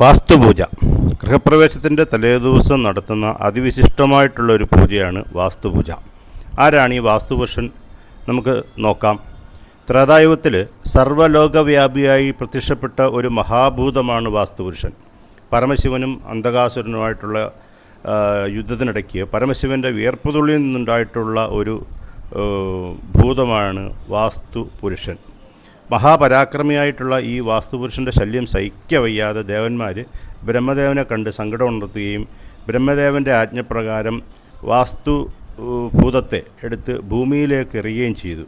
വാസ്തുപൂജ. ഗൃഹപ്രവേശത്തിന്റെ തലേദിവസം നടത്തുന്ന അതിവിശിഷ്ടമായിട്ടുള്ള ഒരു പൂജയാണ് വാസ്തുപൂജ. ആരാണ് ഈ വാസ്തുപുരുഷൻ? നമുക്ക് നോക്കാം. ത്രേതായുഗത്തിൽ സർവലോകവ്യാപിയായി പ്രത്യക്ഷപ്പെട്ട ഒരു മഹാഭൂതമാണ് വാസ്തുപുരുഷൻ. പരമശിവനും അന്ധകാസുരനുമായിട്ടുള്ള യുദ്ധത്തിനിടയ്ക്ക് പരമശിവന്റെ വിയർപ്പുതുള്ളിൽ നിന്നുണ്ടായിട്ടുള്ള ഒരു ഭൂതമാണ് വാസ്തുപുരുഷൻ. മഹാപരാക്രമിയായിട്ടുള്ള ഈ വാസ്തുപുരുഷന്റെ ശല്യം സഹിക്കവയ്യാതെ ദേവന്മാർ ബ്രഹ്മദേവനെ കണ്ട് സങ്കടം ഉണർത്തുകയും ബ്രഹ്മദേവന്റെ ആജ്ഞപ്രകാരം വാസ്തു ഭൂതത്തെ എടുത്ത് ഭൂമിയിലേക്ക് എറിയുകയും ചെയ്തു.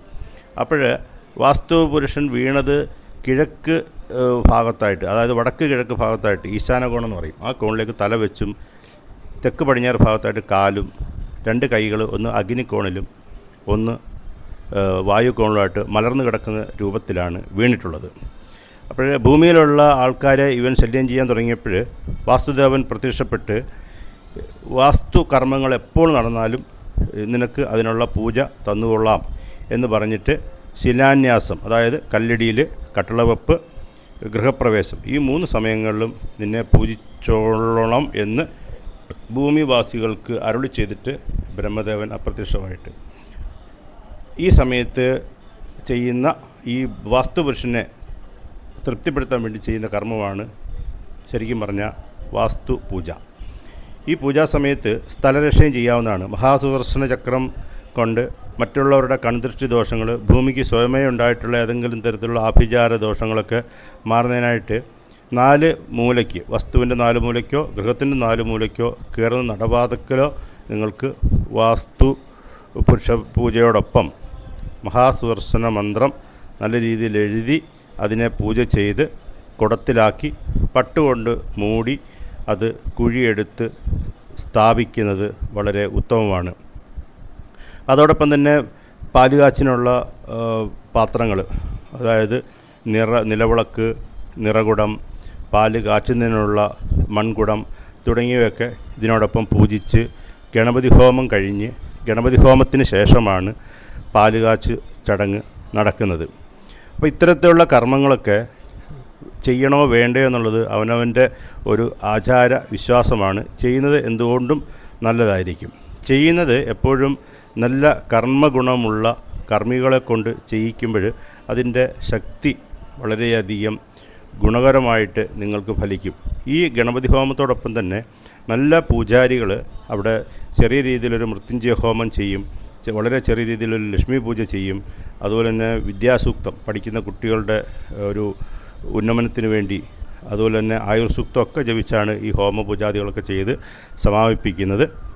അപ്പോൾ വാസ്തുപുരുഷൻ വീണത് കിഴക്ക് ഭാഗത്തായിട്ട് അതായത് വടക്ക് കിഴക്ക് ഭാഗത്തായിട്ട് ഈശാനകോണം എന്ന് പറയും. ആ കോണിലേക്ക് തല വെച്ചും തെക്ക് പടിഞ്ഞാറ് ഭാഗത്തായിട്ട് കാലും രണ്ട് കൈകൾ ഒന്ന് അഗ്നിക്കോണിലും ഒന്ന് ഏഹ്, വായുക്കോണിലുമായിട്ട് മലർന്നു കിടക്കുന്ന രൂപത്തിലാണ് വീണിട്ടുള്ളത്. അപ്പോൾ ഭൂമിയിലുള്ള ആൾക്കാരെ ഇവൻ ശല്യം ചെയ്യാൻ തുടങ്ങിയപ്പോൾ വാസ്തുദേവൻ പ്രത്യക്ഷപ്പെട്ട് വാസ്തു കർമ്മങ്ങൾ എപ്പോൾ നടന്നാലും നിനക്ക് അതിനുള്ള പൂജ തന്നുകൊള്ളാം എന്ന് പറഞ്ഞിട്ട് ശിലാന്യാസം അതായത് കല്ലിടിയിൽ കട്ടളവെപ്പ് ഗൃഹപ്രവേശം ഈ മൂന്ന് സമയങ്ങളിലും നിന്നെ പൂജിച്ചോളണം എന്ന് ഭൂമിവാസികൾക്ക് അരുളി ചെയ്തിട്ട് ബ്രഹ്മദേവൻ അപ്രത്യക്ഷമായിട്ട്. ഈ സമയത്ത് ചെയ്യുന്ന ഈ വാസ്തുപുരുഷനെ തൃപ്തിപ്പെടുത്താൻ വേണ്ടി ചെയ്യുന്ന കർമ്മമാണ് ശരിക്കും പറഞ്ഞ വാസ്തു പൂജ ഈ പൂജാ സമയത്ത് സ്ഥലരക്ഷയും ചെയ്യാവുന്നതാണ്. മഹാസുദർശന ചക്രം കൊണ്ട് മറ്റുള്ളവരുടെ കൺദൃഷ്ടി ദോഷങ്ങൾ ഭൂമിക്ക് സ്വയമേ ഉണ്ടായിട്ടുള്ള ഏതെങ്കിലും തരത്തിലുള്ള ആഭിചാര ദോഷങ്ങളൊക്കെ മാറുന്നതിനായിട്ട് നാല് മൂലയ്ക്ക് വസ്തുവിന്റെ നാല് മൂലയ്ക്കോ ഗൃഹത്തിന്റെ നാല് മൂലയ്ക്കോ കയറുന്ന നടപാതക്കലോ നിങ്ങൾക്ക് വാസ്തു പുരുഷ പൂജയോടൊപ്പം മഹാസുദർശന മന്ത്രം നല്ല രീതിയിൽ എഴുതി അതിനെ പൂജ ചെയ്ത് കുടത്തിലാക്കി പട്ടുകൊണ്ട് മൂടി അത് കുഴിയെടുത്ത് സ്ഥാപിക്കുന്നത് വളരെ ഉത്തമമാണ്. അതോടൊപ്പം തന്നെ പാലുകാച്ചിനുള്ള പാത്രങ്ങൾ അതായത് നിറ നിലവിളക്ക് നിറകുടം പാൽ കാച്ചുന്നതിനുള്ള മൺകുടം തുടങ്ങിയവയൊക്കെ ഇതിനോടൊപ്പം പൂജിച്ച് ഗണപതി ഹോമം കഴിഞ്ഞ് ഗണപതി ഹോമത്തിന് ശേഷമാണ് പാലുകാച്ച് ചടങ്ങ് നടക്കുന്നത്. അപ്പോൾ ഇത്തരത്തിലുള്ള കർമ്മങ്ങളൊക്കെ ചെയ്യണോ വേണ്ടയോ എന്നുള്ളത് അവനവന്റെ ഒരു ആചാര വിശ്വാസമാണ്. ചെയ്യുന്നത് എന്തുകൊണ്ടും നല്ലതായിരിക്കും. ചെയ്യുന്നത് എപ്പോഴും നല്ല കർമ്മഗുണമുള്ള കർമ്മികളെ കൊണ്ട് ചെയ്യിക്കുമ്പോൾ അതിന്റെ ശക്തി വളരെയധികം ഗുണകരമായിട്ട് നിങ്ങൾക്ക് ഫലിക്കും. ഈ ഗണപതി ഹോമത്തോടൊപ്പം തന്നെ നല്ല പൂജാരികൾ അവിടെ ചെറിയ രീതിയിലൊരു മൃത്യുഞ്ജയ ഹോമം ചെയ്യും. വളരെ ചെറിയ രീതിയിലൊരു ലക്ഷ്മി പൂജ ചെയ്യും. അതുപോലെ തന്നെ വിദ്യാസൂക്തം പഠിക്കുന്ന കുട്ടികളുടെ ഒരു ഉന്നമനത്തിന് വേണ്ടി അതുപോലെ തന്നെ ആയുർസൂക്തമൊക്കെ ജപിച്ചാണ് ഈ ഹോമപൂജാദികളൊക്കെ ചെയ്ത് സമാപിപ്പിക്കുന്നത്.